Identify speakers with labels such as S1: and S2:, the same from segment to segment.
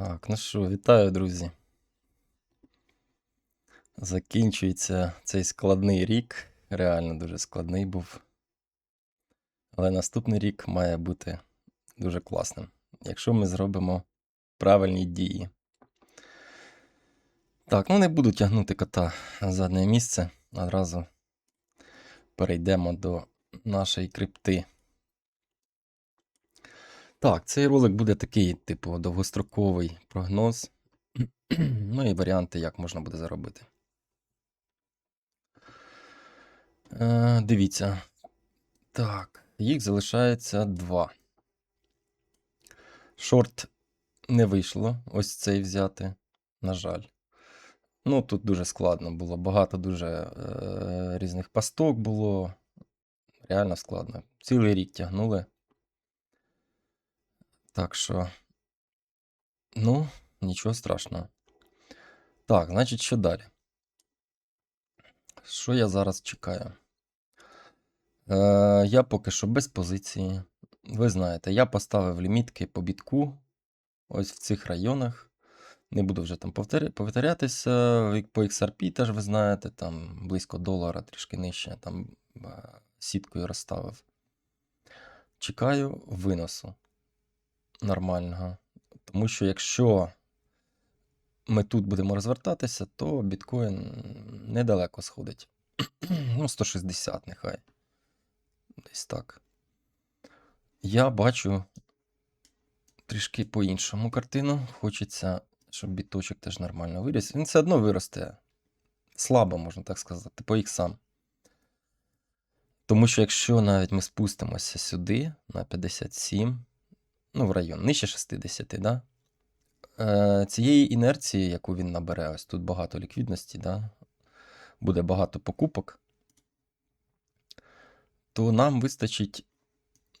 S1: Так, ну що, вітаю, друзі. Закінчується цей складний рік. Реально дуже складний був. Але наступний рік має бути дуже класним, якщо ми зробимо правильні дії. Так, ну не буду тягнути кота на заднє місце. Одразу перейдемо до нашої крипти. Так, цей ролик буде такий, типу, довгостроковий прогноз. ну і варіанти, як можна буде заробити. Е, дивіться. Так, їх залишається два. Шорт не вийшло. Ось цей взяти, на жаль. Ну, тут дуже складно було. Багато дуже е, різних пасток було. Реально складно. Цілий рік тягнули. Так що, ну, нічого страшного. Так, значить, що далі? Що я зараз чекаю? Е, я поки що без позиції. Ви знаєте, я поставив лімітки по бітку ось в цих районах. Не буду вже там повторятися. По XRP теж ви знаєте, там близько долара, трішки нижче, там е, сіткою розставив. Чекаю виносу нормального. Тому що якщо ми тут будемо розвертатися, то біткоін недалеко сходить. ну, 160 нехай. Десь так. Я бачу трішки по-іншому картину. Хочеться, щоб біточок теж нормально виріс. Він все одно виросте. Слабо, можна так сказати, по іксам. Тому що якщо навіть ми спустимося сюди на 57, ну, в район, нижче 60, да? Е, цієї інерції, яку він набере, ось тут багато ліквідності, да? буде багато покупок, то нам вистачить,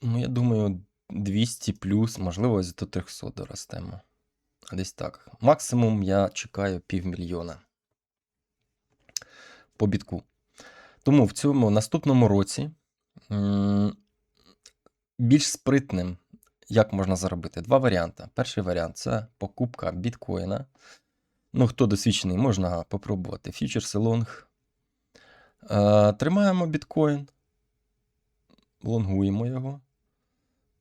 S1: ну, я думаю, 200 плюс, можливо, ось до 300 доростемо. Десь так. Максимум я чекаю півмільйона по бітку. Тому в цьому наступному році більш спритним як можна заробити? Два варіанти. Перший варіант це покупка біткоїна. Ну, хто досвідчений, можна попробувати. Фьючерси лонг. Е, Тримаємо біткоін, лонгуємо його.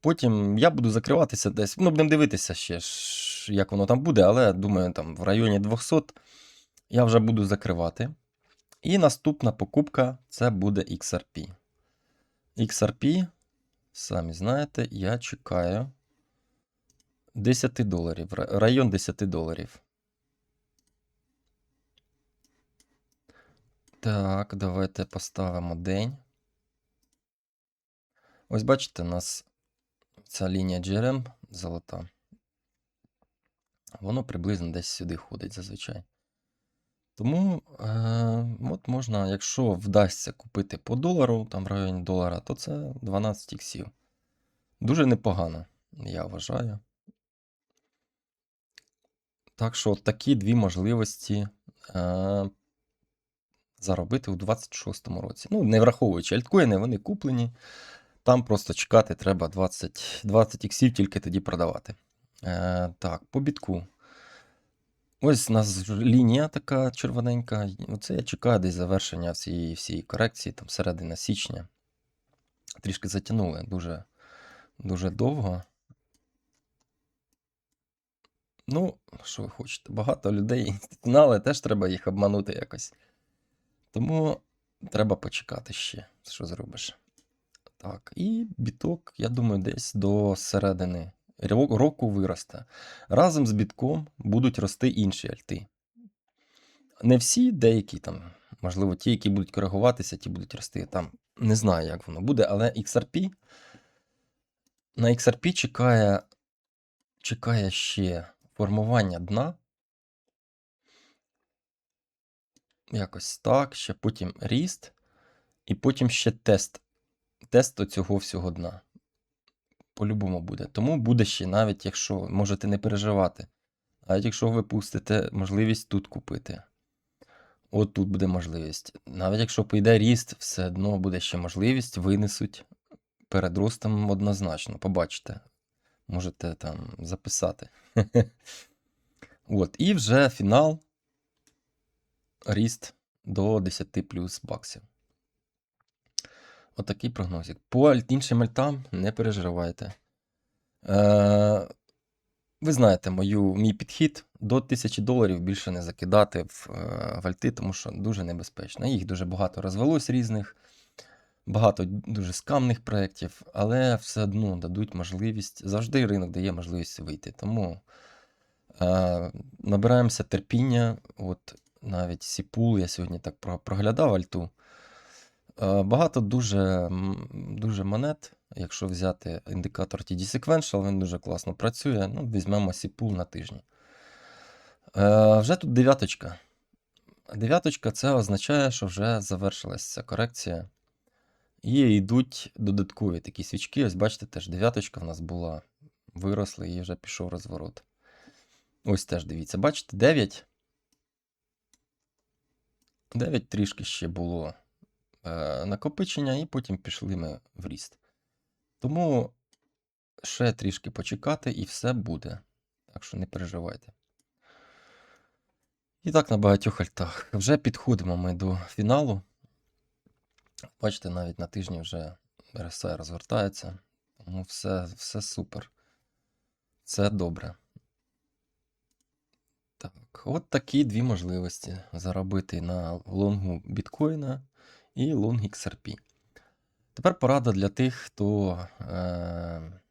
S1: Потім я буду закриватися десь. Ну, будемо дивитися ще, як воно там буде, але думаю, там в районі 200 я вже буду закривати. І наступна покупка це буде XRP. XRP Самі знаєте, я чекаю 10 доларів. Район 10 доларів. Так, давайте поставимо день. Ось бачите, у нас ця лінія GRM золота. Воно приблизно десь сюди ходить зазвичай. Тому е, от можна, якщо вдасться купити по долару, там в районі долара, то це 12 іксів. Дуже непогано, я вважаю. Так що такі дві можливості е, заробити у 26-му році. Ну, не враховуючи альткоїни, вони куплені. Там просто чекати треба 20 20 іксів, тільки тоді продавати. Е, так, по бітку. Ось у нас лінія така червоненька. Оце я чекаю десь завершення всієї всієї корекції, там середина січня. Трішки затягнули дуже, дуже довго. Ну, що ви хочете? Багато людей інституціонали, теж треба їх обманути якось. Тому треба почекати ще, що зробиш. Так, і біток, я думаю, десь до середини року виросте. Разом з бітком будуть рости інші альти. Не всі, деякі там, можливо, ті, які будуть коригуватися, ті будуть рости. Там не знаю, як воно буде, але XRP. На XRP чекає, чекає ще формування дна. Якось так, ще потім ріст, і потім ще тест. Тест оцього всього дна. По-любому буде. Тому буде ще, навіть якщо можете не переживати. Навіть якщо ви пустите можливість тут купити. От тут буде можливість. Навіть якщо прийде ріст, все одно буде ще можливість, винесуть перед ростом однозначно. Побачите. Можете там записати. От, і вже фінал. Ріст до 10 плюс баксів. Отакий прогнозик. По іншим альтам не переживайте. Е, ви знаєте мою, мій підхід до 1000 доларів більше не закидати в, е, в альти, тому що дуже небезпечно. Їх дуже багато розвелось різних, багато дуже скамних проєктів, але все одно дадуть можливість. Завжди ринок дає можливість вийти. Тому е, набираємося терпіння. От навіть Сіпул, я сьогодні так проглядав альту. Е, Багато дуже, дуже монет. Якщо взяти індикатор TD Sequential, він дуже класно працює. Ну, візьмемо Сіпул на тижні. Е, вже тут дев'яточка. Дев'яточка це означає, що вже завершилася ця корекція. І йдуть додаткові такі свічки. Ось бачите, теж дев'яточка в нас була. Виросли і вже пішов розворот. Ось теж дивіться, бачите, 9. 9 трішки ще було накопичення, і потім пішли ми в ріст. Тому ще трішки почекати, і все буде. Так що не переживайте. І так на багатьох альтах. Вже підходимо ми до фіналу. Бачите, навіть на тижні вже RSI розгортається. Тому все, все супер. Це добре. Так, от такі дві можливості заробити на лонгу біткоїна і лонг XRP. Тепер порада для тих, хто е,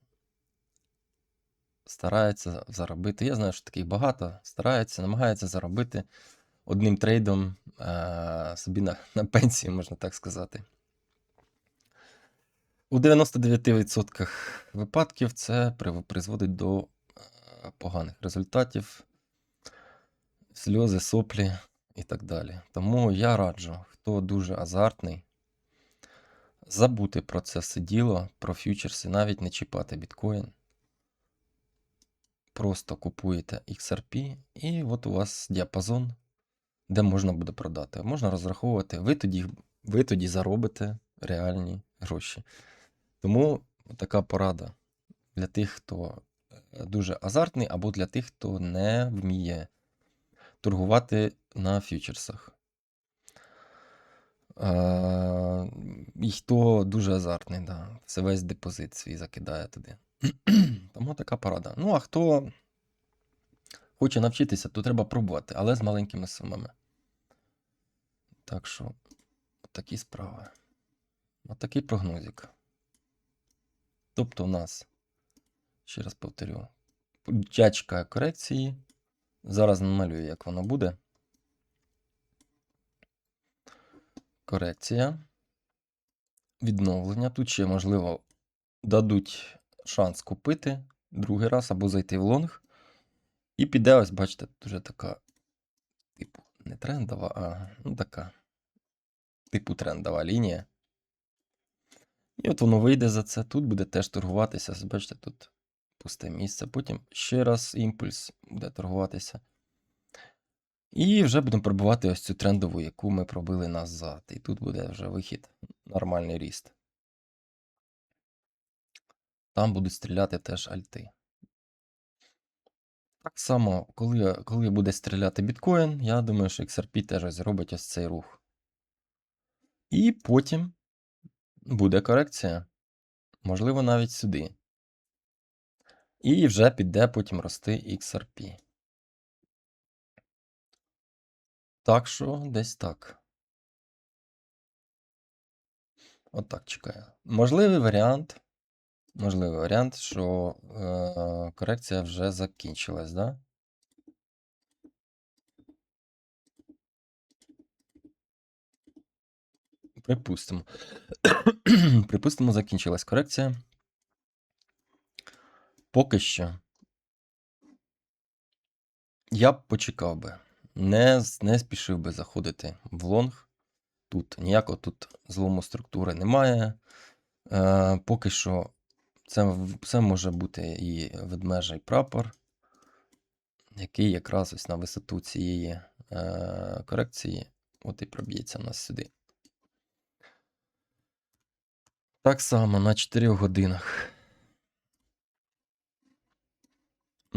S1: старається заробити. Я знаю, що таких багато, старається, намагається заробити одним трейдом е, собі на, на пенсію, можна так сказати. У 99% випадків це призводить до е, поганих результатів, сльози, соплі і так далі. Тому я раджу, хто дуже азартний, забути про це все діло, про фьючерси, навіть не чіпати біткоін. Просто купуєте XRP, і от у вас діапазон, де можна буде продати. Можна розраховувати, ви тоді, ви тоді заробите реальні гроші. Тому така порада для тих, хто е, дуже азартний, або для тих, хто не вміє торгувати на фьючерсах. І хто дуже азартний, да, все весь депозит свій закидає туди. Тому така порада. Ну, а хто хоче навчитися, то треба пробувати, але з маленькими сумами. Так що, такі справи. Отакий прогнозик. Тобто у нас, ще раз повторю, дячка корекції. Зараз намалюю, як воно буде. Корекція. Відновлення. Тут ще, можливо, дадуть шанс купити другий раз або зайти в лонг. І піде, ось, бачите, дуже така, типу, не трендова, а ну, така, типу трендова лінія. І от воно вийде за це. Тут буде теж торгуватися. Бачите, тут пусте місце. Потім ще раз імпульс буде торгуватися. І вже будемо пробувати ось цю трендову, яку ми пробили назад. І тут буде вже вихід, нормальний ріст. Там будуть стріляти теж альти. Так само, коли, коли буде стріляти біткоін, я думаю, що XRP теж зробить ось цей рух. І потім буде корекція. Можливо, навіть сюди. І вже піде потім рости XRP. Так що десь так. От так чекаю. Можливий варіант. Можливий варіант, що е, корекція вже закінчилась, да? Припустимо. Припустимо, закінчилась корекція. Поки що. Я б почекав би. Не, не спішив би заходити в лонг. Тут ніякого тут злому структури немає. Е, поки що це, це може бути і ведмежий прапор, який якраз ось на висоту цієї е, корекції от і проб'ється у нас сюди. Так само на 4 годинах.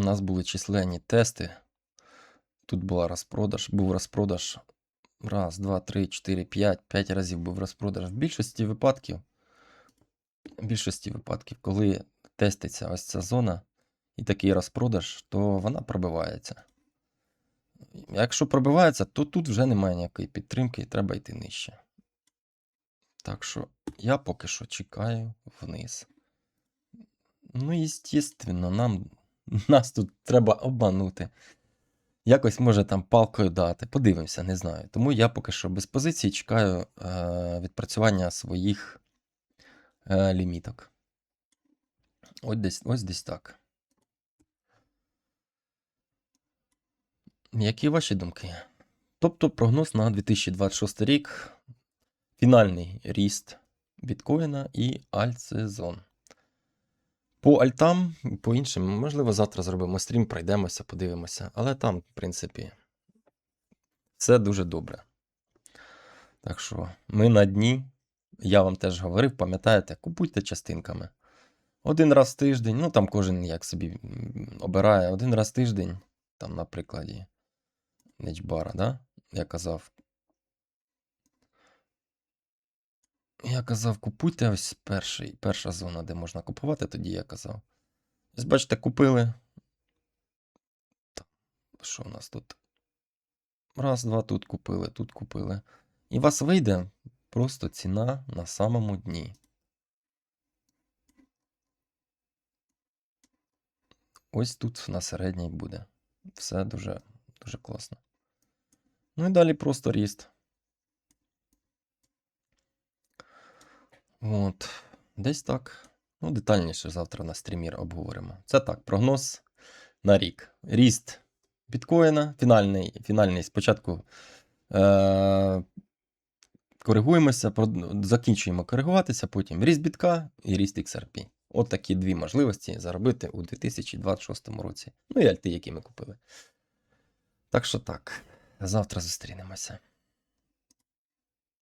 S1: У нас були численні тести. тут була розпродаж, був розпродаж. Раз, два, три, чотири, п'ять. П'ять разів був розпродаж. В більшості випадків, в більшості випадків, коли теститься ось ця зона і такий розпродаж, то вона пробивається. Якщо пробивається, то тут вже немає ніякої підтримки і треба йти нижче. Так що я поки що чекаю вниз. Ну, естественно, нам, нас тут треба обманути. Якось може там палкою дати. Подивимося, не знаю. Тому я поки що без позиції чекаю е, відпрацювання своїх е, ліміток. Ось десь, ось десь так. Які ваші думки? Тобто прогноз на 2026 рік. Фінальний ріст біткоїна і альтсезон. По альтам, по іншим, можливо, завтра зробимо стрім, пройдемося, подивимося. Але там, в принципі, все дуже добре. Так що, ми на дні. Я вам теж говорив, пам'ятаєте, купуйте частинками. Один раз в тиждень, ну там кожен як собі обирає, один раз в тиждень, там на прикладі Нечбара, да? Я казав. Я казав, купуйте ось перший, перша зона, де можна купувати, тоді я казав. Ось бачите, купили. Що у нас тут? Раз, два, тут купили, тут купили. І вас вийде просто ціна на самому дні. Ось тут на середній буде. Все дуже, дуже класно. Ну і далі просто ріст. От. Десь так. Ну, детальніше завтра на стрімі обговоримо. Це так, прогноз на рік. Ріст біткоїна. Фінальний, фінальний спочатку е- коригуємося, закінчуємо коригуватися, потім ріст бітка і ріст XRP. От такі дві можливості заробити у 2026 році. Ну і альти, які ми купили. Так що так, завтра зустрінемося.